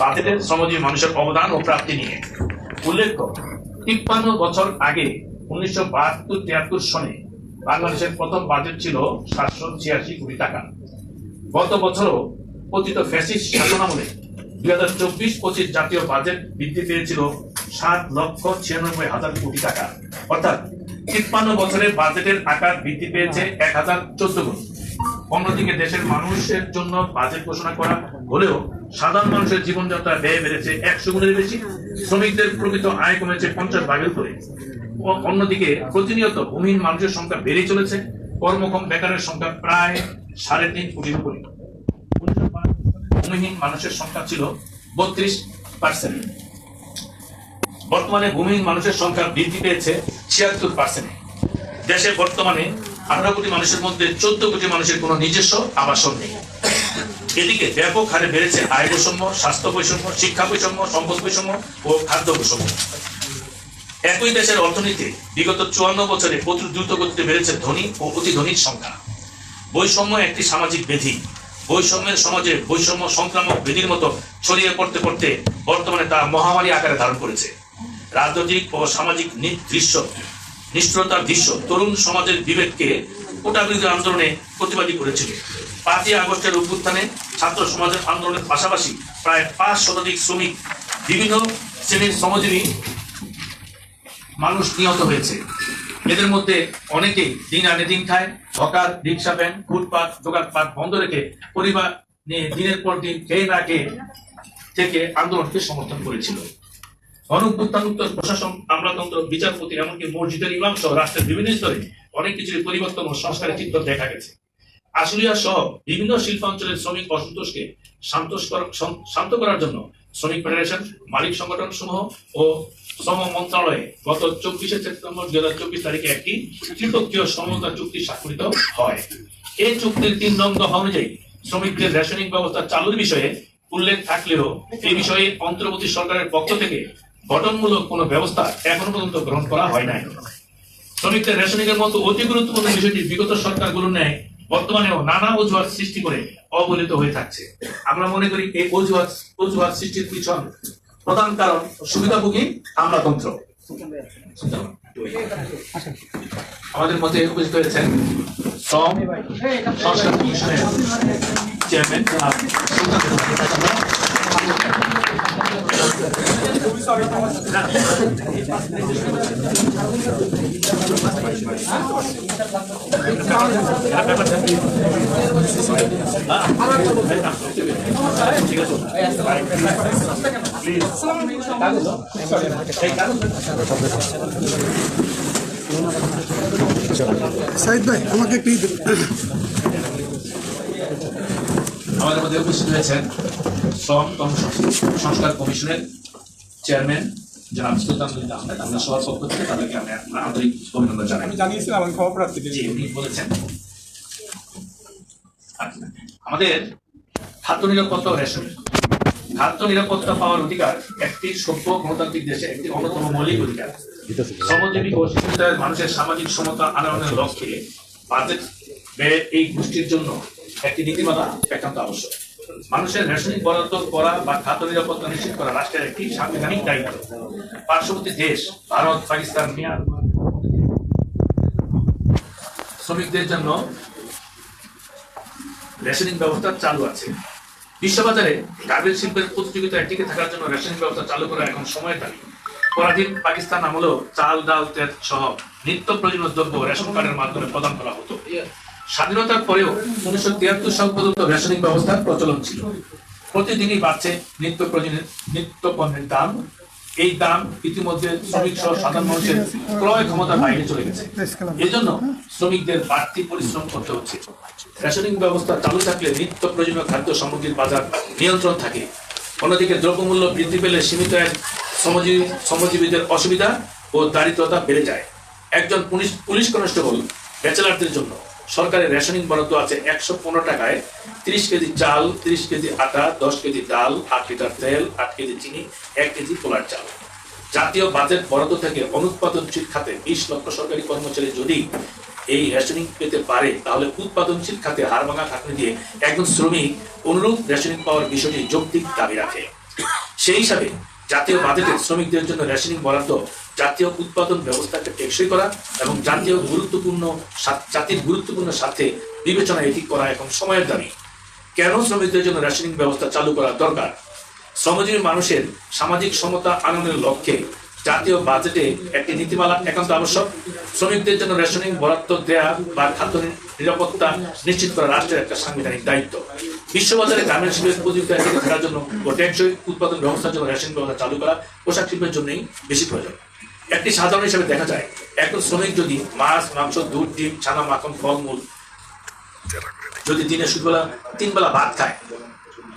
বাজেটের শ্রমজীবী মানুষের অবদান ও প্রাপ্তি নিয়ে। উল্লেখ্য, তিপ্পান্ন বছর আগে, উনিশশো বাহাত্তর তিয়াত্তর সনে বাংলাদেশের প্রথম বাজেট ছিল সাতশো ছিয়াশি কোটি টাকা। গত বছরও পতিত ফ্যাসিস্ট শাসনামলে দুই হাজার চব্বিশ পঁচিশ জাতীয় বাজেট বৃদ্ধি পেয়েছিল সাত লক্ষ ছিয়ানব্বই হাজার কোটি টাকা। অর্থাৎ তিপ্পান্ন বছরে বাজেটের আকার বৃদ্ধি পেয়েছে এক হাজার চোদ্দ গুণ। অন্যদিকে দেশের মানুষের জন্য বাজেট ঘোষণা করা হলেও সাধারণ মানুষের জীবনযাত্রা ব্যয় বেড়েছে একশো গুণের বেশি, শ্রমিকদের প্রকৃত আয় কমেছে পঞ্চাশ ভাগের করে অন্যদিকে প্রতিনিয়ত ভূমিহীন মানুষের সংখ্যা বেড়ে চলেছে, কর্মক্ষম বেকারের সংখ্যা প্রায় সাড়ে তিন কোটির উপরে। ভূমিহীন মানুষের সংখ্যা ছিল বত্রিশ পার্সেন্ট বর্তমানে ভূমিহীন মানুষের সংখ্যা বৃদ্ধি পেয়েছে ছিয়াত্তর পার্সেন্ট দেশে বর্তমানে আঠারো কোটি মানুষের মধ্যে চোদ্দ কোটি মানুষের কোনো নিজস্ব আবাসন নেই। এদিকে ব্যাপক হারে বেড়েছে আয় বৈষম্য, স্বাস্থ্য বৈষম্য, শিক্ষা বৈষম্য, সম্পদ বৈষম্য ও খাদ্য বৈষম্য। একই দেশের অর্থনীতি বিগত চুয়ান্ন বছরে প্রচুর দ্রুত গতিতে বেড়েছে ধনী ও অতি ধনীর সংখ্যা। বৈষম্য একটি সামাজিক ব্যাধি বৈষম্যের সমাজে বৈষম্য সংক্রামক ব্যাধির মতো ছড়িয়ে পড়তে পড়তে বর্তমানে তা মহামারী আকারে ধারণ করেছে। রাজনৈতিক ও সামাজিক দৃশ্য, নিষ্ঠুরতার দৃশ্য তরুণ সমাজের বিবেককে কোটা বিরোধী আন্দোলনে প্রতিবাদী করেছিল। পাঁচই আগস্টের অভ্যুত্থানে ছাত্র সমাজের আন্দোলনের পাশাপাশি প্রায় পাঁচ শতাধিক শ্রমিক বিভিন্ন শ্রেণির শ্রমজীবী মানুষ নিহত হয়েছে। এদের মধ্যে অনেকেই দিন আনে দিন খায় হকার রিক্সা, ভ্যান, ফুটপাত দোকানপাট বন্ধ রেখে পরিবার নিয়ে দিনের পর দিন খেয়ে না খেয়ে থেকে আন্দোলনকে সমর্থন করেছিল। গণপুত্তানুত্তর প্রশাসন, আমলাতন্ত্র, বিচারপতি, এমনকি মসজিদের ইমাম সহ রাষ্ট্রের বিভিন্ন স্তরে অনেক কিছুর পরিবর্তন ও সংস্কারের চিত্র দেখা গেছে। আশুলিয়া সহ বিভিন্ন শিল্পাঞ্চলের শ্রমিক অসন্তোষকে শান্ত- করার জন্য শ্রমিক ফেডারেশন, মালিক সংগঠন সমূহ ও শ্রম মন্ত্রণালয়ে গত চব্বিশে সেপ্টেম্বর দুই হাজার চব্বিশ তারিখে একটি ত্রিপক্ষীয় সমঝোতা চুক্তি স্বাক্ষরিত হয়। এই চুক্তির তিন নং দফা অনুযায়ী শ্রমিকদের রেশনিং ব্যবস্থা চালুর বিষয়ে উল্লেখ থাকলেও এই বিষয়ে অন্তর্বর্তী সরকারের পক্ষ থেকে গঠনমূলক কোনো ব্যবস্থা এখনও পর্যন্ত গ্রহণ করা হয় নাই। শ্রমিকদের রেশনিং এর মতো অতি গুরুত্বপূর্ণ বিষয়টি বিগত সরকারগুলো নেয় বর্তমানেও নানা অজুহাত সৃষ্টি করে অবহেলিত হয়ে থাকছে। আমরা মনে করি এই অজুহাত অজুহাত সৃষ্টির পিছন প্রধান কারণ সুবিধাভোগী আমলাতন্ত্র আমাদের মধ্যে উপস্থিত হয়েছেন শ্রম সংস্কার কমিশনের চেয়ারম্যান সাইদ ভাই আমাকে একটু। আমাদের মধ্যে উপস্থিত হয়েছেন শ্রম সংস্কার কমিশনের চেয়ারম্যান জনাব সুলতানুল আহমেদ। আমরা সবার পক্ষ থেকে তাদেরকে আমি আন্তরিক অভিনন্দন জানাই। আমি জানিয়েছিলাম আমি খবর প্রাপ্তি জি উনি বলেছেন। আমাদের খাদ্য নিরাপত্তা ও রেশন। খাদ্য নিরাপত্তা পাওয়ার অধিকার একটি সভ্য গণতান্ত্রিক দেশে একটি অন্যতম মৌলিক অধিকার। শ্রমজীবী ও শিক্ষিতার মানুষের সামাজিক সমতা আনয়নের লক্ষ্যে বাজেট এই গোষ্ঠীর জন্য একটি নীতিমালা একান্ত আবশ্যক। মানুষের রেশনিং বরাদ্দ করা বা খাদ্য নিরাপত্তা নিশ্চিত করা রাষ্ট্রের একটি সাংবিধানিক দায়িত্ব। পার্শ্ববর্তী দেশ, ভারত, পাকিস্তান, মিয়ানমার। শ্রমিকদের জন্য রেশনিং ব্যবস্থা চালু আছে। বিশ্ববাজারে গার্মেন্ট শিল্পের প্রতিযোগিতায় টিকে থাকার জন্য রেশনিং ব্যবস্থা চালু করা এখন সময়ের দাবি পরাধীন পাকিস্তান আমলেও চাল, ডাল, তেল সহ নিত্য প্রয়োজনীয় দ্রব্য রেশন কার্ডের মাধ্যমে প্রদান করা হতো। স্বাধীনতার পরেও উনিশশো তিয়াত্তর সাল পর্যন্ত রেশনিং ব্যবস্থার প্রচলন ছিল। প্রতিদিনই বাড়ছে নিত্য প্রয়োজনীয় নিত্য পণ্যের দাম। এই দাম ইতিমধ্যে শ্রমিক সহ সাধারণ মানুষের ক্রয় ক্ষমতার বাইরে চলে গেছে। এজন্য শ্রমিকদের বাড়তি পরিশ্রম করতে হচ্ছে। রেশনিং ব্যবস্থা চালু থাকলে নিত্য প্রয়োজনীয় খাদ্য সামগ্রীর বাজার নিয়ন্ত্রণ থাকে। অন্যদিকে দ্রব্যমূল্য বৃদ্ধি পেলে সীমিত এক শ্রমজীবী শ্রমজীবীদের অসুবিধা ও দারিদ্রতা বেড়ে যায়। একজন পুলিশ পুলিশ কনস্টেবল ব্যাচেলারদের জন্য সরকারের রেশনিং বরাদ্দ আছে একশো পনেরো টাকায়। তিরিশ কেজি চাল, তিরিশ কেজি আটা, দশ কেজি ডাল, আট লিটার তেল, আট কেজি চিনি, এক কেজি পোলার চাল। জাতীয় বাজেট বরাদ্দ থেকে অনুৎপাদনশীল খাতে বিশ লক্ষ সরকারি কর্মচারী যদি এই রেশনিং পেতে পারে, তাহলে উৎপাদনশীল খাতে হাড়ভাঙা খাটনি দিয়ে একজন শ্রমিক অনুরূপ রেশনিং পাওয়ার বিষয়টি যৌক্তিক দাবি রাখে। সেই হিসাবে জাতীয় বাজেটে শ্রমিকদের জন্য রেশনিং বরাদ্দ, জাতীয় উৎপাদন ব্যবস্থাকে টেকসই করা এবং জাতীয় গুরুত্বপূর্ণ জাতির গুরুত্বপূর্ণ স্বার্থে বিবেচনা এটি করা এখন সময়ের দাবি। কেন শ্রমিকদের জন্য রেশনিং ব্যবস্থা চালু করা দরকার? শ্রমজীবী মানুষের সামাজিক সমতা আনয়নের লক্ষ্যে জাতীয় বাজেটে একটি নীতিমালা একান্ত আবশ্যক। শ্রমিকদের জন্য রেশনিং বরাদ্দ দেয়া বা খাদ্য নিরাপত্তা নিশ্চিত করা রাষ্ট্রের একটা সাংবিধানিক দায়িত্ব। বিশ্ববাজারে গার্মেন্টস শিল্পের প্রতিযোগিতা টিকে থাকার জন্য টেকসই উৎপাদন ব্যবস্থার জন্য রেশন ব্যবস্থা চালু করা পোশাক শিল্পের জন্যই বেশি প্রয়োজন। একটি সাধারণ হিসেবে দেখা যায়, একজন শ্রমিক যদি মাছ, মাংস, দুধ, ডিম, ছানা, মাখন, ফলমূল যদি দিনে শুধুবেলা তিন বেলা ভাত খায়,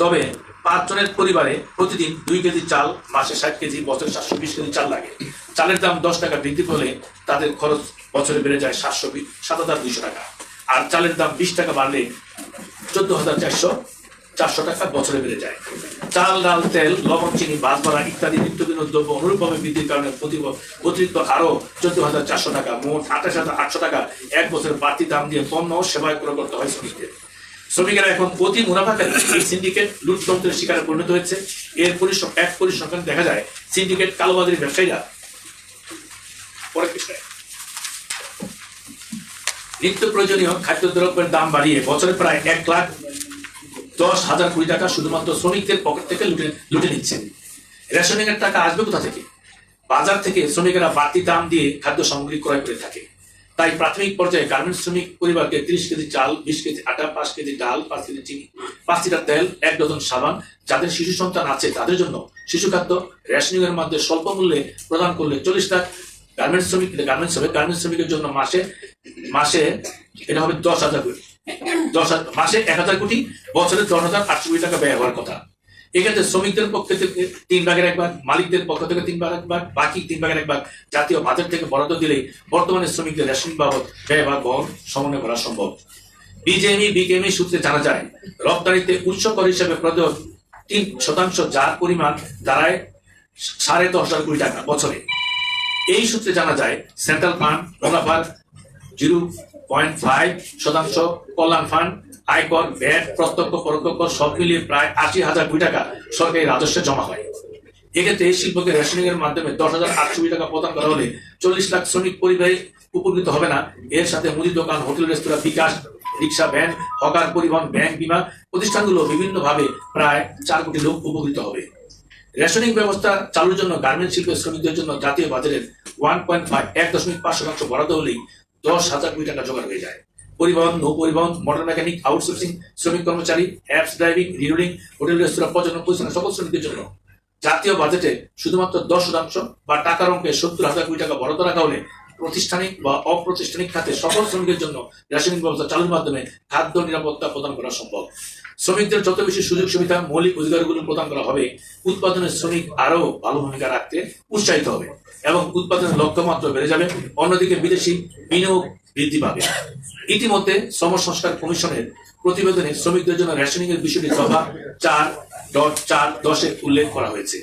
তবে পাঁচজনের পরিবারে প্রতিদিন দুই কেজি চাল, মাসে ষাট কেজি, বছরে সাতশো বিশ কেজি চাল লাগে। চালের দাম দশ টাকা বৃদ্ধি পেলে তাদের খরচ বছরে বেড়ে যায় সাতশো সাত হাজার দুইশো টাকা। আর চালের দাম বিশ টাকা বাড়লে চোদ্দ হাজার চারশো চারশো টাকা বছরে বেড়ে যায়। চাল, ডাল, তেল, লবণ, চিনি বাস ভাড়া ইত্যাদি নিত্যদিন দ্রব্য অনুরূপভাবে বৃদ্ধির কারণে অতিরিক্ত আরও চোদ্দ হাজার চারশো টাকা, মোট আঠাশ হাজার আটশো টাকা এক বছর বাড়তি দাম দিয়ে পণ্য ও সেবা ক্রয় করতে হয় শ্রমিকদের। শ্রমিকেরা এখন অতি এই সিন্ডিকেট লুটতন্ত্রের শিকারে পরিণত হয়েছে। এর পরিসং এক পরিসংখ্যান দেখা যায়, সিন্ডিকেট কালোবাজারি ব্যবসায়ীরা বিষয় নিত্য প্রয়োজনীয় খাদ্যদ্রব্যের দাম বাড়িয়ে বছরে প্রায় এক লাখ দশ হাজার কোটি টাকা শুধুমাত্র শ্রমিকদের পকেট থেকে লুটে লুটে নিচ্ছেন। রেশনিং এর টাকা আসবে কোথা থেকে? বাজার থেকে শ্রমিকেরা বাড়তি দাম দিয়ে খাদ্য সামগ্রী ক্রয় করে থাকে। তাই প্রাথমিক পর্যায়ে গার্মেন্টস শ্রমিক পরিবারকে তিরিশ কেজি চাল, বিশ কেজি আটা, পাঁচ কেজি ডাল, পাঁচ কেজি চিনি, পাঁচ লিটার তেল, এক ডজন সাবান যাদের শিশু সন্তান আছে তাদের জন্য শিশু খাদ্য রেশনিং এর মাধ্যমে স্বল্প মূল্যে প্রদান করলে চল্লিশ লাখ গার্মেন্টস শ্রমিক গার্মেন্টস হবে গার্মেন্টস শ্রমিকের জন্য মাসে মাসে এটা হবে দশ হাজার কোটি। দশ মাসে এক হাজার কোটি, বছরে দশ হাজার আটশো কোটি টাকা ব্যয় হওয়ার কথা। এক্ষেত্রে শ্রমিকদের পক্ষ থেকে তিন ভাগের এক ভাগ, মালিকদের পক্ষ থেকে তিন ভাগের এক ভাগ, বাকি তিন ভাগের এক ভাগ জাতীয় বাজেট থেকে বরাদ্দ দিলেই বর্তমানে শ্রমিকদের রেশন বাবদ ব্যয় বা বহন সমন্বয় করা সম্ভব। বিজেএমই বিকেএমই সূত্রে জানা যায়, রপ্তানিতে উৎসকর হিসেবে প্রদেয় তিন শতাংশ যার পরিমাণ দাঁড়ায় সাড়ে দশ হাজার কোটি টাকা বছরে। এই সূত্রে জানা যায় সেন্ট্রাল ফান্ড মুনাফার জিরো পয়েন্ট ফাইভ শতাংশ, কল্যাণ ফান্ড আয়কর ভ্যাট প্রত্যক্ষ পরোক্ষ সব মিলিয়ে প্রায় আশি হাজার কোটি টাকা সরকারি রাজস্বে জমা হয়। এক্ষেত্রে এই শিল্পকে রেশনিং এর মাধ্যমে দশ হাজার আটশো কোটি টাকা প্রদান করা হলে চল্লিশ লাখ শ্রমিক পরিবাহী উপকৃত হবে না। এর সাথে মুদি দোকান, হোটেল, রেস্তোরাঁ, বিকাশ, রিক্সা, ভ্যান, হকার, পরিবহন, ব্যাংক বিমা প্রতিষ্ঠানগুলো বিভিন্নভাবে প্রায় চার কোটি লোক উপকৃত হবে। রেশনিং ব্যবস্থা চালুর জন্য গার্মেন্ট শিল্পের শ্রমিকদের জন্য জাতীয় বাজারের শতাংশ বরাদ্দ হলেই দশ হাজার কোটি টাকা জোগাড় হয়ে যায়। পরিবহন নৌ পরিবহন মোটর মেকানিক আউটসোর্সিং শ্রমিক কর্মচারী অ্যাপস ড্রাইভিং রিরোডিং হোটেল রেস্তোরাঁ পর্যটন প্রতিষ্ঠান সকল শ্রমিকদের জন্য। জাতীয় বাজেটে শুধুমাত্র দশ শতাংশ বা টাকার অঙ্কে সত্তর হাজার কোটি টাকা বরাদ্দ রাখা হলে প্রতিষ্ঠানিক বা অপ্রতিষ্ঠানিক খাতে সকল শ্রমিকের জন্য রেশনিং ব্যবস্থা চালুর মাধ্যমে খাদ্য নিরাপত্তা প্রদান করা সম্ভব। শ্রমিকদের যত বেশি সুযোগ সুবিধা, মৌলিক অধিকারগুলো প্রদান করা হবে, উৎপাদনের শ্রমিক আরও ভালো ভূমিকা রাখতে উৎসাহিত হবে। এবং উৎপাদনের লক্ষ্যমাত্রা বেড়ে যাবে, অন্যদিকে বিদেশি বিনিয়োগ বৃদ্ধি পাবে। ইতিমধ্যে শ্রম সংস্কার কমিশনের প্রতিবেদনে শ্রমিকদের জন্য রেশনিং এর বিষয়টি সভা চার ডট চার দশে উল্লেখ করা হয়েছে।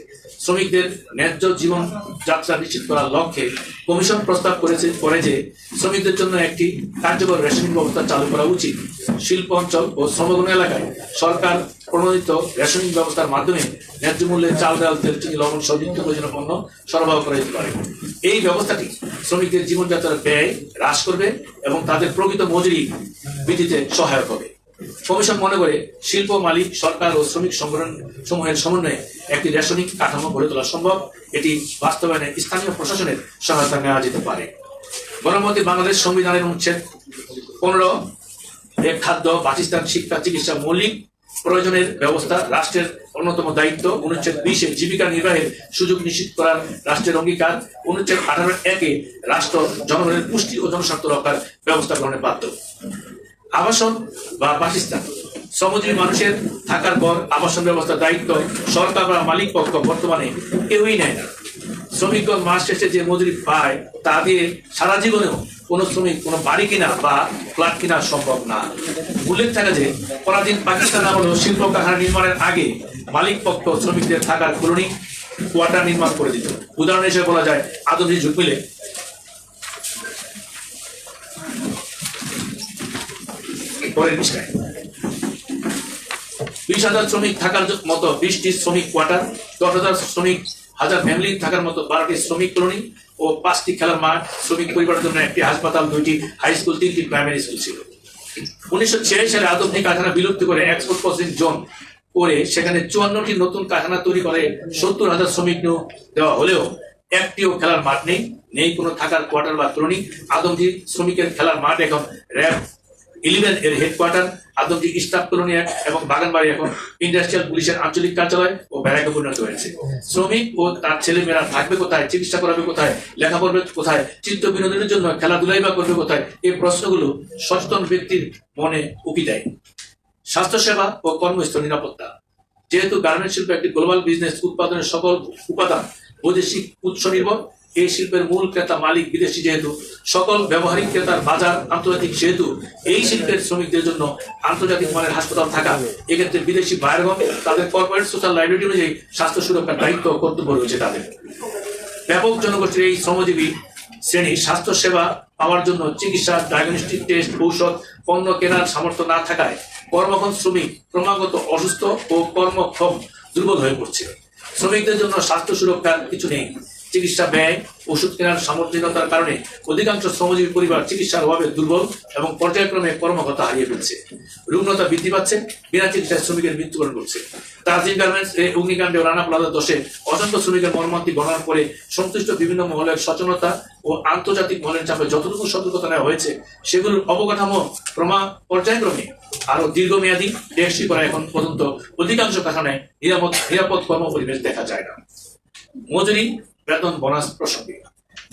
শ্রমিকদের ন্যায্য জীবন যাত্রা নিশ্চিত করার লক্ষ্যে কমিশন প্রস্তাব করেছে করে যে শ্রমিকদের জন্য একটি কার্যকর রেশনিং ব্যবস্থা চালু করা উচিত। শিল্প অঞ্চল ও শ্রমগণ এলাকায় সরকার প্রণোদিত রেশনিং ব্যবস্থার মাধ্যমে ন্যায্য মূল্যে চাল, ডাল তেল চিনি লবণ নিত্য প্রয়োজনীয় পণ্য সরবরাহ করা যেতে পারে। এই ব্যবস্থাটি শ্রমিকদের জীবনযাত্রার ব্যয় হ্রাস করবে এবং তাদের প্রকৃত মজুরি বৃদ্ধিতে সহায়ক হবে। কমিশন মনে করে শিল্প, মালিক, সরকার ও শ্রমিক সংগঠন সমূহের সমন্বয়ে একটি রেশনিং কাঠামো গড়ে তোলা সম্ভব। এটি বাস্তবায়নে স্থানীয় প্রশাসনের সহায়তা নেওয়া যেতে পারে। গণমতি বাংলাদেশ সংবিধানের অনুচ্ছেদ পনেরো, এর খাদ্য, বাসস্থান, শিক্ষা, চিকিৎসা, মৌলিক প্রয়োজনের ব্যবস্থা রাষ্ট্রের অন্যতম দায়িত্ব। অনুচ্ছেদ বিশে জীবিকা নির্বাহের সুযোগ নিশ্চিত করার রাষ্ট্রের অঙ্গীকার। অনুচ্ছেদ আঠারো একে রাষ্ট্র জনগণের পুষ্টি ও জনস্বার্থ রক্ষার ব্যবস্থা গ্রহণে বাধ্য। আবাসন বা বাসস্থান শ্রমজীবী মানুষের থাকার পর আবাসন ব্যবস্থার দায়িত্ব সরকার বা মালিক পক্ষ বর্তমানে কেউই নেয় না। শ্রমিকগণ মাস শেষে যে মজুরি পায়, তা দিয়ে সারা জীবনেও কোনো শ্রমিক, কোনো বাড়ি কিনা বা ফ্ল্যাট কিনা সম্ভব না। উল্লেখ থাকে যে পরাধীন পাকিস্তান আমলেও শিল্প কারখানা নির্মাণের আগে মালিক পক্ষ শ্রমিকদের থাকার কলোনি, কোয়ার্টার নির্মাণ করে দিত। উদাহরণ হিসেবে বলা যায় ঝুঁক মিলে পরের বিষয় বিশ হাজার শ্রমিক থাকার মতো বিশটি শ্রমিক কোয়ার্টার, দশ হাজার শ্রমিক, হাজার ফ্যামিলি থাকার মতো বারোটি শ্রমিক কলোনি ও পাঁচটি খেলার মাঠ, শ্রমিক পরিবারের জন্য একটি হাসপাতাল, দুইটি হাই স্কুল তিনটি প্রাইমারি স্কুল ছিল। উনিশশো ছিয়াশি সালে আদমনি কারখানা বিলুপ্ত করে এক্সপোর্ট প্রসেসিং জোন করে সেখানে চুয়ান্নটি নতুন কারখানা তৈরি করে সত্তর হাজার শ্রমিক দেওয়া হলেও একটিও খেলার মাঠ নেই নেই কোনো থাকার কোয়ার্টার বা তরুণী আদমজি শ্রমিকের খেলার মাঠ এখন র্যাব ইলেভেন এর হেডকোয়ার্টার আদমজি স্টাফ কলোনি এবং বাগানবাড়ি এখন ইন্ডাস্ট্রিয়াল পুলিশের আঞ্চলিক কার্যালয় ও ব্যারাকে পরিণত হয়েছে। শ্রমিক ও তার ছেলেমেয়েরা থাকবে কোথায়, চিকিৎসা করাবে কোথায়, লেখা পড়বে কোথায় চিত্ত বিনোদনের জন্য খেলাধুলাই বা করবে কোথায়, এই প্রশ্নগুলো সচেতন ব্যক্তির মনে উকি দেয়। স্বাস্থ্যসেবা ও কর্মস্থল নিরাপত্তা। যেহেতু গার্মেন্ট শিল্প একটি গ্লোবাল বিজনেস উৎপাদনের সকল উপাদান বৈদেশিক উৎস নির্ভর এই শিল্পের মূল ক্রেতা, মালিক, বিদেশি যেহেতু, সকল ব্যবহারিক ক্রেতার বাজার আন্তর্জাতিক সেহেতু এই শিল্পের শ্রমিকদের জন্য আন্তর্জাতিক মানের হাসপাতাল থাকা, এক্ষেত্রে বিদেশি বায়ারগণ তাদের কর্পোরেট সোশ্যাল লাইবিলিটি অনুযায়ী স্বাস্থ্য সুরক্ষার দায়িত্ব কর্তব্য রয়েছে তাদের। ব্যাপক জনগোষ্ঠীর এই শ্রমজীবী শ্রেণি স্বাস্থ্য সেবা পাওয়ার জন্য চিকিৎসা ডায়াগনস্টিক টেস্ট ঔষধ, পণ্য কেনার সামর্থ্য না থাকায় কর্মক্ষম শ্রমিক ক্রমাগত অসুস্থ ও কর্মক্ষম দুর্বল হয়ে পড়ছে। শ্রমিকদের জন্য স্বাস্থ্য সুরক্ষার কিছু নেই। চিকিৎসা ব্যয়, ওষুধ কেনার সামর্থ্যহীনতার কারণে অধিকাংশ শ্রমজীবী পরিবার চিকিৎসার অভাবে দুর্বল এবং পর্যায়ক্রমে কর্মকর্তা হারিয়ে ফেলছে। রুগ্নতা বৃদ্ধি পাচ্ছে, বিনা চিকিৎসায় শ্রমিকের মৃত্যুবরণ করছে। তাজিম গার্মেন্টস, এ, অগ্নিকাণ্ডে রানা প্লাজা দোষে অসংখ্য শ্রমিকের মর্মান্তি গণনা করে সংশ্লিষ্ট বিভিন্ন মহলের সচেতনতা ও আন্তর্জাতিক মহলের চাপে যতটুকু সতর্কতা নেওয়া হয়েছে, সেগুলোর অবকাঠামো ক্রমা পর্যায়ক্রমে আরও দীর্ঘমেয়াদী টেকসই করা এখন পর্যন্ত অধিকাংশ কারখানায় নিরাপদ নিরাপদ কর্ম পরিবেশ দেখা যায় না। মজুরি বেতন, বোনাস প্রসঙ্গে।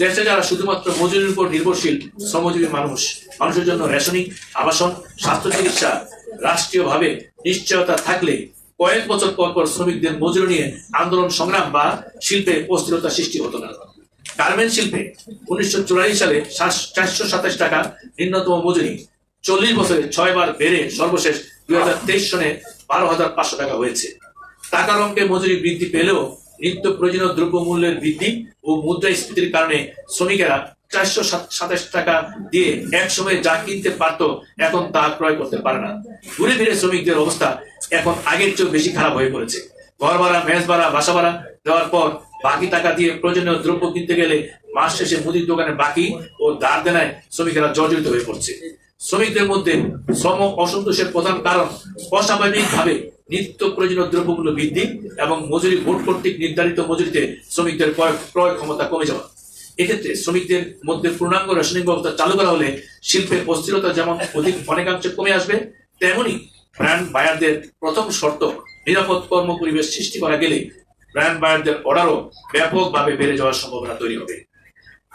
দেশে যারা শুধুমাত্র মজুরির উপর নির্ভরশীল, শ্রমজীবী মানুষ, মানুষের জন্য রেশনিং আবাসন, স্বাস্থ্য চিকিৎসা, রাষ্ট্রীয়ভাবে নিশ্চয়তা থাকলে কয়েক বছর পর পর শ্রমিকদের মজুরি নিয়ে আন্দোলন, সংগ্রাম বা শিল্পে অস্থিরতা সৃষ্টি হতো না। গার্মেন্ট শিল্পে উনিশশো সালে চারশো সাতাশ টাকা নিম্নতম মজুরি চল্লিশ বছরে ছয় বার বেড়ে সর্বশেষ দুই হাজার তেইশ সনে বারো হাজার পাঁচশো টাকা হয়েছে। টাকার অঙ্কে মজুরি বৃদ্ধি পেলেও নিত্য প্রয়োজনীয় দ্রব্য মূল্যের বৃদ্ধি ও মুদ্রাস্ফীতির কারণে শ্রমিকেরা চারশো সাতাশ টাকা দিয়ে এক সময় যা কিনতে পারতো এখন তা ক্রয় করতে পারে না। ঘুরে ফিরে শ্রমিকদের অবস্থা এখন আগের চেয়ে বেশি খারাপ হয়ে পড়েছে। ঘর ভাড়া মেস ভাড়া, বাসা ভাড়া দেওয়ার পর বাকি টাকা দিয়ে প্রয়োজনীয় দ্রব্য কিনতে গেলে মাস শেষে মুদির দোকানে বাকি ও দাঁড় দেনায় শ্রমিকেরা জর্জরিত হয়ে পড়ছে। শ্রমিকদের মধ্যে শ্রম অসন্তোষের প্রধান কারণ অস্বাভাবিকভাবে নিত্য প্রয়োজনীয় দ্রব্যমূল্য বৃদ্ধি এবং মজুরি বোর্ড কর্তৃক নির্ধারিত মজুরিতে শ্রমিকদের ক্রয় ক্ষমতা কমে যাওয়া। এক্ষেত্রে শ্রমিকদের মধ্যে পূর্ণাঙ্গ রেশনিং ব্যবস্থা চালু করা হলে শিল্পের অস্থিরতা যেমন অধিক অনেকাংশে কমে আসবে, তেমনি ব্র্যান্ড বায়ারদের প্রথম শর্ত নিরাপদ কর্ম পরিবেশ সৃষ্টি করা গেলে ব্র্যান্ড বায়ারদের অর্ডারও ব্যাপকভাবে বেড়ে যাওয়ার সম্ভাবনা তৈরি হবে।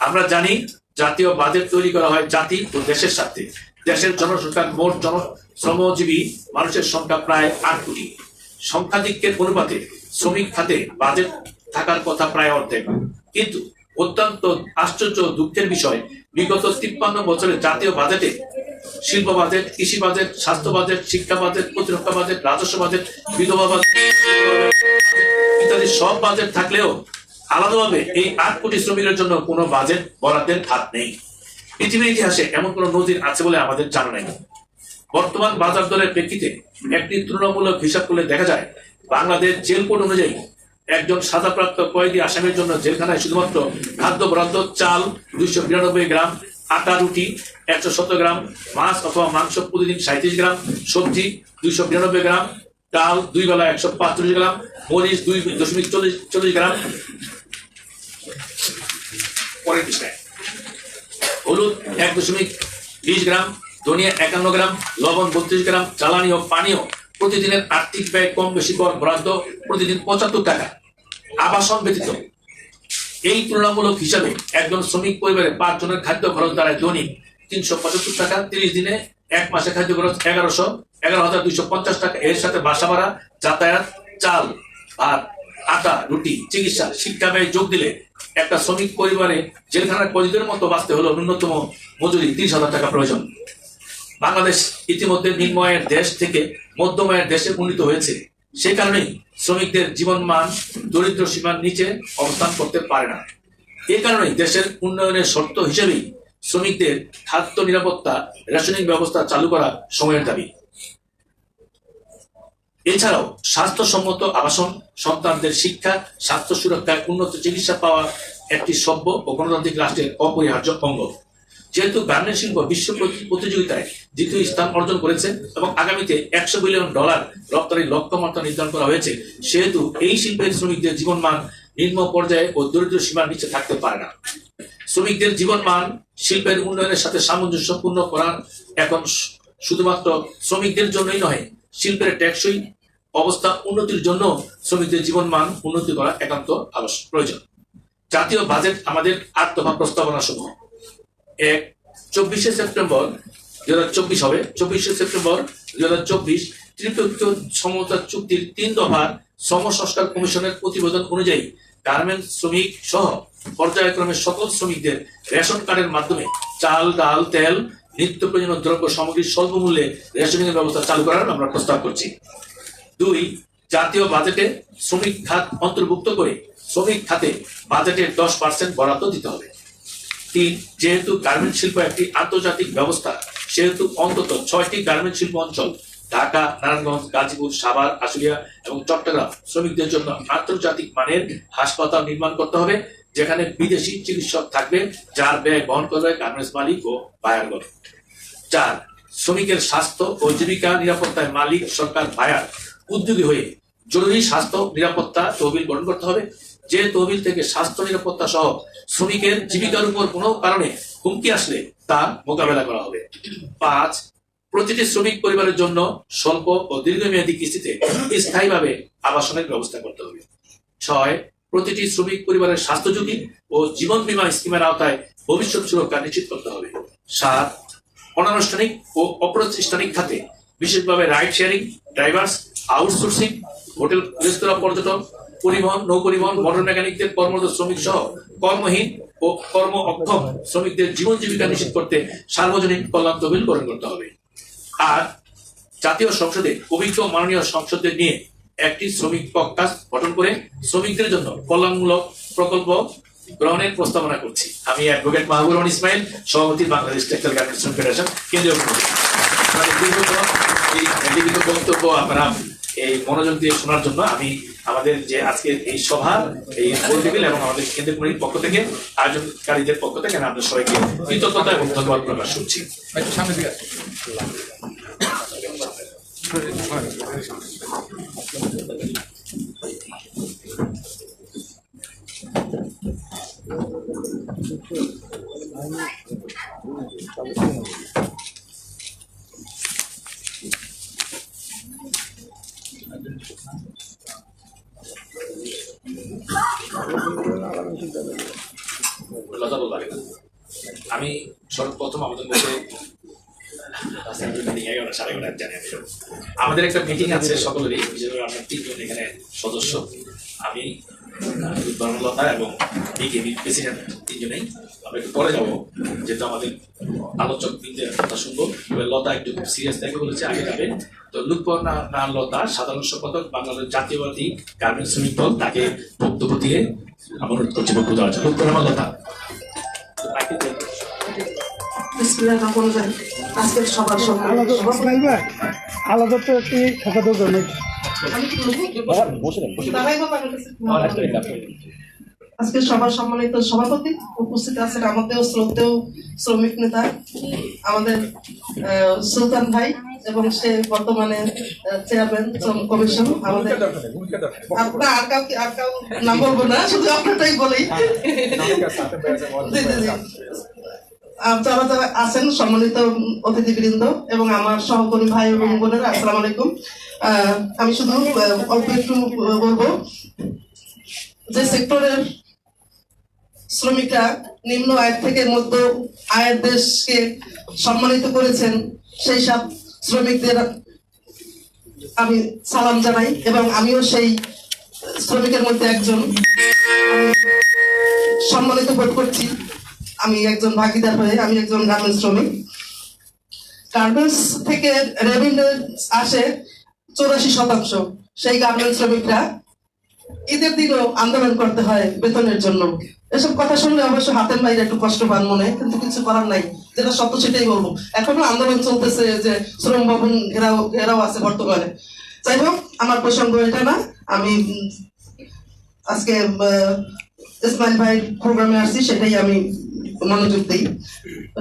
আমরা জানি জাতীয় বাজেট তৈরি করা হয় জাতি ও দেশের সাথে দেশের জনসংখ্যার মোট জন শ্রমজীবী মানুষের সংখ্যা প্রায় আট কোটি। সংখ্যাধিক্যের অনুপাতে শ্রমিক খাতে বাজেট থাকার কথা প্রায় অর্ধেক। কিন্তু অত্যন্ত আশ্চর্য দুঃখের বিষয়, বিগত তিপ্পান্ন বছরের জাতীয় বাজেটে শিল্প বাজেট, কৃষি বাজেট, স্বাস্থ্য বাজেট, শিক্ষা বাজেট, প্রতিরক্ষা বাজেট, রাজস্ব বাজেট, বিধবা বাজেট, ইত্যাদি সব বাজেট থাকলেও আলাদাভাবে এই আট কোটি শ্রমিকের জন্য কোনো বাজেট বরাদ্দের হাত নেই। পৃথিবীর ইতিহাসে এমন কোনো নজির আছে বলে আমাদের জানা নেই। বর্তমান বাজার দরের প্রেক্ষিতে একটি তুলনামূলক হিসাব করলে দেখা যায়, বাংলাদেশ জেল কোড অনুযায়ী একজন সাজাপ্রাপ্ত কয়েদি আসামির জন্য জেলখানায় শুধুমাত্র খাদ্য বরাদ্দ, চাল দুইশো বিরানব্বই গ্রাম, আটা, রুটি একশো সত্তর গ্রাম, মাছ অথবা মাংস প্রতিদিন সাঁত্রিশ গ্রাম, সবজি দুইশো বিরানব্বই গ্রাম ডাল দুই বেলা একশো পাঁচচল্লিশ গ্রাম, মরিচ দুই দশমিক চল্লিশ চল্লিশ গ্রাম। পরের হলুদ এক দশমিক বিশ গ্রাম, ধনিয়া একান্ন গ্রাম, লবণ বত্রিশ গ্রাম, জ্বালানি ও পানীয় প্রতিদিনের আর্থিক ব্যয় কম বেশি কর বরাদ্দ প্রতিদিন পঁচাত্তর টাকা। আবাসন ব্যতীত। এই তুলনামূলক হিসাবে একজন শ্রমিক পরিবারে পাঁচজনের খাদ্য খরচ দ্বারা দৈনিক তিনশো পঁচাত্তর টাকা, তিরিশ দিনে এক মাসে খাদ্য খরচ এগারোশো এগারো হাজার দুইশো পঞ্চাশ টাকা। এর সাথে বাসা ভাড়া, যাতায়াত, চাল ভাত আটা, রুটি, চিকিৎসা, শিক্ষা ব্যয় যোগ দিলে একটা শ্রমিক পরিবারে জেলখানার কয়েদিদের মতো বাঁচতে হলো ন্যূনতম মজুরি তিরিশ হাজার টাকা প্রয়োজন। বাংলাদেশ ইতিমধ্যে নিম্নয়ের দেশ থেকে মধ্যময়ের দেশে উন্নীত হয়েছে। সে কারণেই শ্রমিকদের জীবন মান দরিদ্র সীমার নিচে অবস্থান করতে পারে না। এ কারণেই দেশের উন্নয়নের শর্ত হিসেবেই শ্রমিকদের খাদ্য নিরাপত্তা, রেশনিং ব্যবস্থা চালু করা সময়ের দাবি। এছাড়াও স্বাস্থ্যসম্মত আবাসন, সন্তানদের শিক্ষা, স্বাস্থ্য সুরক্ষায় উন্নত চিকিৎসা পাওয়া একটি সভ্য ও গণতান্ত্রিক রাষ্ট্রের অপরিহার্য অঙ্গ। যেহেতু গার্মেন্ট শিল্প বিশ্ব প্রতি- প্রতিযোগিতায় দ্বিতীয় স্থান অর্জন করেছে এবং আগামীতে একশো বিলিয়ন ডলার রপ্তানির লক্ষ্যমাত্রা নির্ধারণ করা হয়েছে, সেহেতু এই শিল্পের শ্রমিকদের জীবনমান নিম্ন পর্যায়ে ও দরিদ্র সীমার নিচে থাকতে পারে না। শ্রমিকদের জীবনমান শিল্পের উন্নয়নের সাথে সামঞ্জস্যপূর্ণ করা এখন শুধুমাত্র শ্রমিকদের জন্যই নয় শিল্পের টেকসই অবস্থা উন্নতির জন্য শ্রমিকদের জীবন মান উন্নতি করা একান্ত আবশ্যক, প্রয়োজন। জাতীয় বাজেট আমাদের দফা প্রস্তাবনা সমূহ এক, চব্বিশে সেপ্টেম্বর দুই হাজার চব্বিশ হবে। চব্বিশে সেপ্টেম্বর দুই হাজার চব্বিশ ত্রিপক্ষীয় সমতা চুক্তির তিন দফার শ্রম সংস্কার কমিশনের প্রতিবেদন অনুযায়ী গার্মেন্টস শ্রমিক সহ পর্যায়ক্রমে সকল শ্রমিকদের রেশন কার্ডের মাধ্যমে চাল, ডাল, তেল, নিত্য প্রয়োজনীয় দ্রব্য সামগ্রী স্বল্প মূল্যে রেশনিং এর ব্যবস্থা চালু করার আমরা প্রস্তাব করছি। দুই, জাতীয় বাজেটে শ্রমিক খাত অন্তর্ভুক্ত করে শ্রমিক খাতে বাজেটের দশ পার্সেন্ট বরাদ্দ দিতে হবে। তিন, যেহেতু গার্মেন্ট শিল্প একটি আন্তর্জাতিক ব্যবস্থা, সেহেতু অন্তত ছয়টি গার্মেন্ট শিল্প অঞ্চল, ঢাকা, নারায়ণগঞ্জ, গাজীপুর, সাভার, আশুলিয়া এবং চট্টগ্রাম, শ্রমিকদের জন্য আন্তর্জাতিক মানের হাসপাতাল নির্মাণ করতে হবে, যেখানে বিদেশি চিকিৎসক থাকবে, যার ব্যয় বহন করবে গার্মেন্টস মালিক ও বায়ারগণ চার, শ্রমিকের স্বাস্থ্য ও জীবিকা নিরাপত্তায় মালিক সরকার বায়ার উদ্যোগী হয়ে জরুরি স্বাস্থ্য, নিরাপত্তা তহবিল গঠন করতে হবে। যে তহবিল থেকে স্বাস্থ্য, নিরাপত্তা সহ শ্রমিকের জীবিকার উপর কোনো কারণে হুমকি আসলে তা মোকাবেলা করা হবে। পাঁচ, প্রতিটি শ্রমিক পরিবারের জন্য স্বল্প ও দীর্ঘমেয়াদী কিস্তিতে স্থায়ীভাবে আবাসনের ব্যবস্থা করতে হবে। ছয়, প্রতিটি শ্রমিক পরিবারের স্বাস্থ্য ঝুঁকি ও জীবন বীমা স্কিমের আওতায় ভবিষ্যৎ সুরক্ষা নিশ্চিত করতে হবে। সাত, অনানুষ্ঠানিক ও অপ্রাতিষ্ঠানিক খাতে বিশেষভাবে ride sharing drivers outsourcing, hotel রেস্তোরাঁ পর্যটন, পরিবহন, নৌ পরিবহন মোটর মেকানিকদের কর্মরত শ্রমিক সহ কর্মহীন ও কর্ম অক্ষম শ্রমিকদের জীবন জীবিকা নিশ্চিত করতে সার্বজনীন কল্যাণ তহবিল গ্রহণ করতে হবে। আর জাতীয় সংসদে অভিজ্ঞ মাননীয় সংসদদের নিয়ে একটি শ্রমিক কক্টাস গঠন করে শ্রমিকদের জন্য কল্যাণমূলক প্রকল্প গ্রহণের প্রস্তাবনা করছি। আমি অ্যাডভোকেট মাহবুব রহমান ইসমাইল, সভাপতি বাংলাদেশ টেক্সটাইল গার্মেন্টস ফেডারেশন, কেন্দ্রীয় লিখিত বক্তব্য আপনারা এই মনোযোগ দিয়ে শোনার জন্য আমি আমাদের যে আজকে এই সভা, এই গোল টেবিল এবং আমাদের কেন্দ্রীয় কমিটির পক্ষ থেকে, আয়োজনকারীদের পক্ষ থেকে আমি আপনাদের সবাইকে কৃতজ্ঞতা এবং ধন্যবাদ প্রকাশ করছি। আমি সর্বপ্রথম আমাদের মধ্যে আমাদের একটা মিটিং আছে সকলেরই, বিশেষ তিনজন এখানে সদস্য। আমি ধর্মলতা এবং বিকেবি প্রেসিডেন্ট তিনজনেই। আমরা একটু পরে যাব, যেহেতু আমাদের আলোচক বৃন্দের কথা শুনব। লতা একটু সিরিয়াস থেকে বলেছে, আগে যাবে। তো লুৎপর্ণা না লতা, সাধারণ সম্পাদক, বাংলাদেশ জাতীয়বাদী গার্মেন্টস শ্রমিক দল, তাকে বক্তব্য দিয়ে আমার অনুরোধ করছি লতা। আলাদা তো একটি আজকে সবার সম্মানিত সভাপতি উপস্থিত আছেন আমাদের শ্রদ্ধেয় শ্রমিক নেতা আমাদের আহ, সুলতান ভাই এবং সে বর্তমানে চেয়ারম্যান শ্রম কমিশন আমাদের আপনার আর কাউকে আর কাউ নাম বলব না শুধু আপনারটাই বলি জি, জি, জি। আহ, যারা যারা আছেন সম্মানিত অতিথিবৃন্দ এবং আমার সহকর্মী ভাই এবং বোনেরা আসসালামু আলাইকুম। আমি শুধু অল্প একটু বলব যে সেক্টরের শ্রমিকরা নিম্ন আয় থেকে মধ্য আয়ের দেশকে সম্মানিত করেছেন সেই সব শ্রমিকদের আমি সালাম জানাই এবং আমিও সেই শ্রমিকের মধ্যে একজন। সম্মানিত বোধ করছি আমি একজন ভাগিদার হয়ে, আমি একজন গার্মেন্টস শ্রমিক। গার্মেন্টস থেকে রেভিনিউ আসে চৌরাশি শতাংশ। সেই গার্মেন্টস শ্রমিকরা ঈদের দিনও আন্দোলন করতে হয় বেতনের জন্য। এসব কথা শুনলে অবশ্য হাতের বাইরে একটু কষ্ট পান মনে, কিন্তু কিছু করার নাই। যেটা সত্য সেটাই বলব। এখনও আন্দোলন চলতেছে যে শ্রম ভবন ঘেরাও ঘেরাও আছে বর্তমানে। যাই হোক, আমার প্রসঙ্গ এটা না। আমি আজকে ইসমাইল ভাই প্রোগ্রামে আসছি, সেটাই আমি মনোযোগ দিই।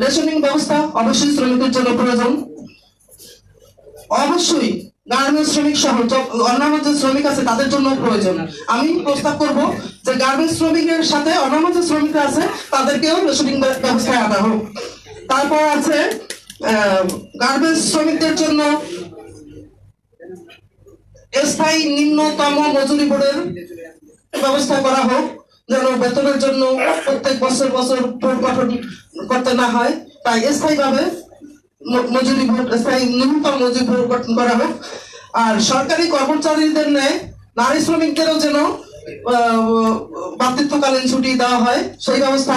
রেশনিং ব্যবস্থা অবশ্যই শ্রমিকের জন্য প্রয়োজন। অবশ্যই গার্মেন্টস শ্রমিক সহ অন্যান্য যে শ্রমিক আছে তাদের জন্য প্রয়োজন। আমি প্রস্তাব করব যে গার্মেন্টস শ্রমিকের সাথে অন্যান্য যে শ্রমিকরা আছে তাদেরকেও রেশনিং ব্যবস্থায় আনা হোক। তারপর আছে গার্মেন্টস শ্রমিকদের জন্য স্থায়ী নিম্নতম মজুরি বোর্ডের ব্যবস্থা করা হোক। যেন বেতনের জন্য প্রত্যেক বছর বছর বোর্ড গঠন করতে না হয় তাই স্থায়ীভাবে মজুরি বোর্ড স্থায়ী ন্যূনতম মজুরি বোর্ড গঠন করা হোক। আর সরকারি কর্মচারীদের ন্যায় নারী শ্রমিকদেরও যেন আহ, মাতৃত্বকালীন ছুটি দেওয়া হয় সেই ব্যবস্থা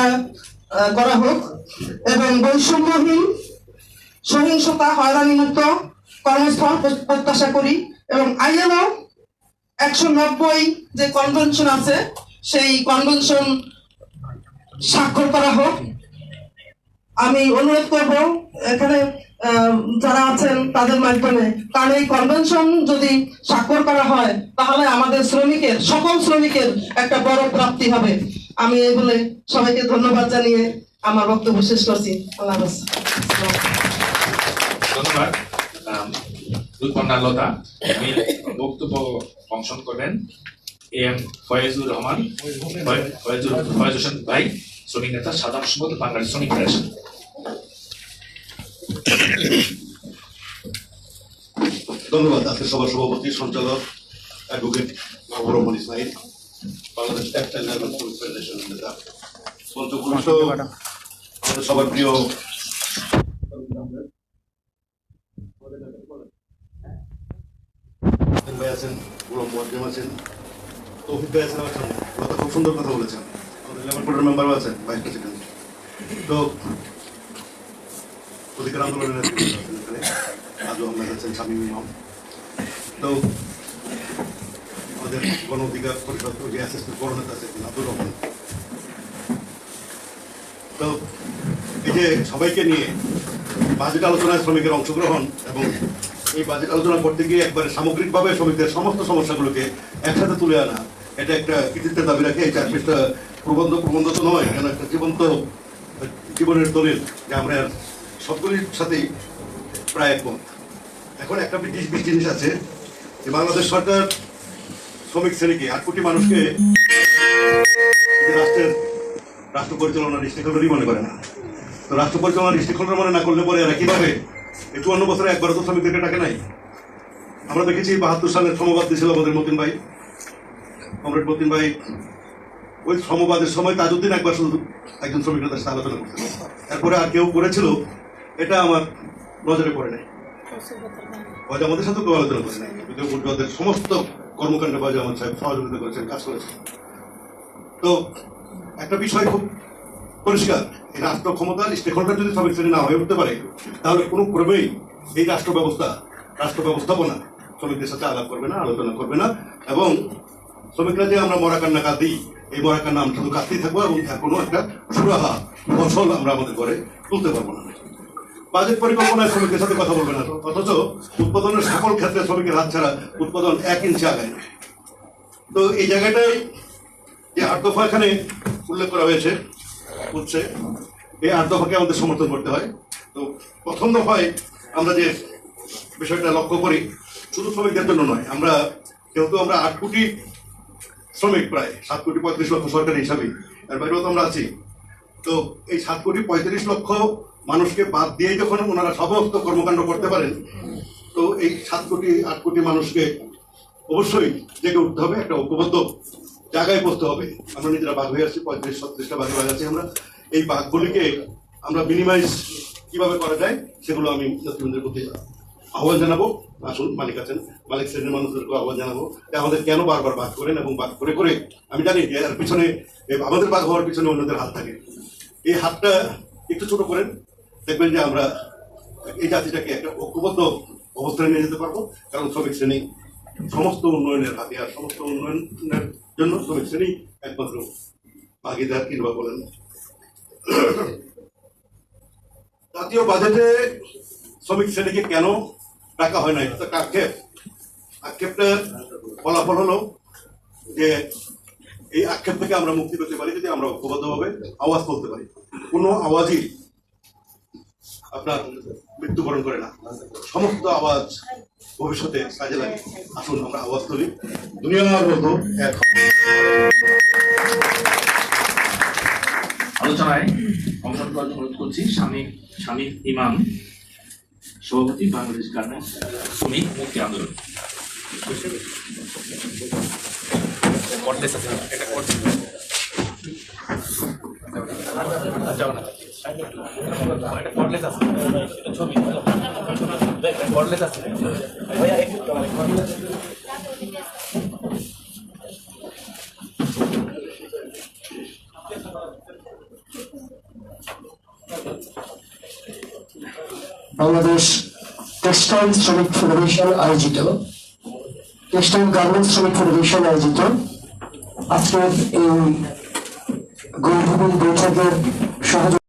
করা হোক। এবং বৈষম্যহীন সহিংসতা হয়রানি মুক্ত কর্মস্থল প্রত্যাশা করি। এবং আইএলও একশো নব্বই যে কনভেনশন আছে সেই কনভেনশন স্বাক্ষর করা হোক। আমি অনুরোধ করব, এখানে যারা আছেন তাদের মাধ্যমে। কারণ এই কনভেনশন যদি স্বাক্ষর করা হয়, তাহলে আমাদের শ্রমিকের, সকল শ্রমিকের একটা বড় প্রাপ্তি হবে। আমি এই বলে সবাইকে ধন্যবাদ জানিয়ে আমার বক্তব্য শেষ করছি। আল্লাহ ধন্যবাদ। লতা বক্তব্য অংশগ্রহণ করবেন। এ এম ফয়েজুর রহমান ফয়েজুর ফয়েজ হোসেন ভাই শ্রমিক নেতা সাধারণ সম্পাদক বাঙালি শ্রমিক ফেডারেশন ধন্যবাদ আজকে সভার সভাপতি সঞ্চালক advocate Mahbur Rahman Ismail Bangladesh textile garments শ্রমিক ফেডারেশনের নেতা পঞ্চপুরুষ আমাদের সবার প্রিয় ভাই আছেন গোলাম মোয়াজ্জেম আছেন। খুব সুন্দর কথা বলেছেন। মেম্বারও আছেন তো অধিকার আজও তো আমাদের অধিকার তো এই যে সবাইকে নিয়ে বাজেট আলোচনায় শ্রমিকের অংশগ্রহণ এবং এই বাজেট আলোচনা করতে গিয়ে একবারে সামগ্রিকভাবে শ্রমিকদের সমস্ত সমস্যাগুলোকে একসাথে তুলে আনা এটা একটা কৃতিত্বের দাবি রাখে এই চার পৃষ্ঠা প্রবন্ধ প্রবন্ধ তো নয়, কেন একটা জীবন্ত, জীবনের দলিল যে আমরা সবগুলির সাথেই প্রায় একমত। এখন একটা বিশেষ জিনিস আছে, যে বাংলাদেশ সরকার শ্রমিক শ্রেণীকে আট কোটি মানুষকে রাষ্ট্রের রাষ্ট্র পরিচালনার স্টেক মনে করে না। তো রাষ্ট্র পরিচালনার স্টেক হোল্ডার মনে না করলে পরে এরা কীভাবে এই চুয়ান্ন বছরে একবার তো শ্রমিকদেরকে টাকা নাই? আমরা দেখেছি বাহাত্তর সালের শ্রমবাদ দিয়েছিল আমাদের মতিন ভাই। কমরেড মতিন ভাই, ওই শ্রমবাদের সময় তাজউদ্দিন একবার শুধু একজন শ্রমিক নেতার সাথে আলোচনা করছিল তারপরে আর কেউ করেছিল, এটা আমার নজরে পড়ে নাই। বাজা আমাদের সাথে কেউ আলোচনা করে নাই। যদিও বুটবাদের সমস্ত কর্মকাণ্ডে বাজা আমার সাহেব সহযোগিতা করেছেন, কাজ করেছেন। তো একটা বিষয় খুব পরিষ্কার, এই রাষ্ট্র ক্ষমতা স্টেক হোল্ডার যদি শ্রমিক শ্রেণি না হয়ে উঠতে পারে, তাহলে কোনো ক্রমেই এই রাষ্ট্র ব্যবস্থা, রাষ্ট্র ব্যবস্থাপনা শ্রমিকদের সাথে আলাপ করবে না, আলোচনা করবে না এবং শ্রমিকরা যে আমরা মরা কান্না কাঁদি, এই মরা কান্না আমরা শুধু কাঁদতেই থাকব এবং কোনো একটা সুরাহা, ফসল আমরা আমাদের ঘরে তুলতে পারব না বাজেট পরিকল্পনায় শ্রমিকের সাথে কথা বলবে না অথচ উৎপাদনের সকল ক্ষেত্রে শ্রমিকের হাত ছাড়া উৎপাদন এক ইঞ্চি আগায় না। তো এই জায়গাটায় যে আট দফা এখানে উল্লেখ করা হয়েছে, হচ্ছে, এই আট দফাকে আমাদের সমর্থন করতে হয় তো প্রথম দফায় আমরা যে বিষয়টা লক্ষ্য করি, শুধু শ্রমিকদের জন্য নয়, আমরা, যেহেতু আমরা আট কোটি শ্রমিক প্রায় সাত কোটি পঁয়ত্রিশ লক্ষ সরকারি হিসাবে। এর বাইরেও তো আমরা আছি। তো এই সাত কোটি পঁয়ত্রিশ লক্ষ মানুষকে বাদ দিয়ে যখন ওনারা সমস্ত কর্মকাণ্ড করতে পারেন, তো এই সাত কোটি, আট কোটি মানুষকে অবশ্যই জেগে উঠতে হবে, একটা ঐক্যবদ্ধ জায়গায় বসতে হবে। আমরা নিজেরা বাঘ হয়ে আসছি পঁয়ত্রিশ, ছত্রিশটা বাঘ হয়ে আছি আমরা। এই বাঘগুলিকে আমরা মিনিমাইজ কীভাবে করা যায়, সেগুলো আমি নেতৃবৃন্দের প্রতি আহ্বান জানাব, আসুন, মালিক আছেন, মালিক শ্রেণির মানুষদেরকে আহ্বান জানাব যে আমাদের কেন বারবার বাদ করেন এবং বাদ করে করে, আমি জানি যে এর পিছনে আমাদের বাদ হওয়ার পিছনে অন্যদের হাত থাকে। এই হাতটা একটু ছোট করেন, দেখবেন যে আমরা এই জাতিটাকে একটা ঐক্যবদ্ধ অবস্থানে নিয়ে যেতে পারব, কারণ শ্রমিক শ্রেণি সমস্ত উন্নয়নের হাতিয়ার সমস্ত উন্নয়নের জন্য শ্রমিক শ্রেণি একমাত্র ভাগিদার কিংবা বলেন। জাতীয় বাজেটে শ্রমিক শ্রেণীকে কেন রাখা হয় না এটা তো কাক্ষেপ আক্ষেপটার ফলাফল হলো যে এই আক্ষেপ থেকে আমরা মুক্তি পেতে পারি যদি আমরা ঐক্যবদ্ধভাবে আওয়াজ তুলতে পারি কোনো আওয়াজই আপনার মৃত্যুবরণ করে না সমস্ত আওয়াজ ভবিষ্যতে কাজে লাগে আসুন আমরা আওয়াজ তুলি দুনিয়ার মতো এক আলোচনায় অংশগ্রহণ অনুরোধ করছি স্বামী স্বামী ইমাম সভাপতি বাংলাদেশ গার্মেন্টস শ্রমিক মুক্তি আন্দোলন। বাংলাদেশ টেক্সটাইল শ্রমিক ফেডারেশন আয়োজিত। টেক্সটাইল গার্মেন্টস শ্রমিক ফেডারেশন আয়োজিত। আজকের এই গৌরবী বৈঠকের সহযোগ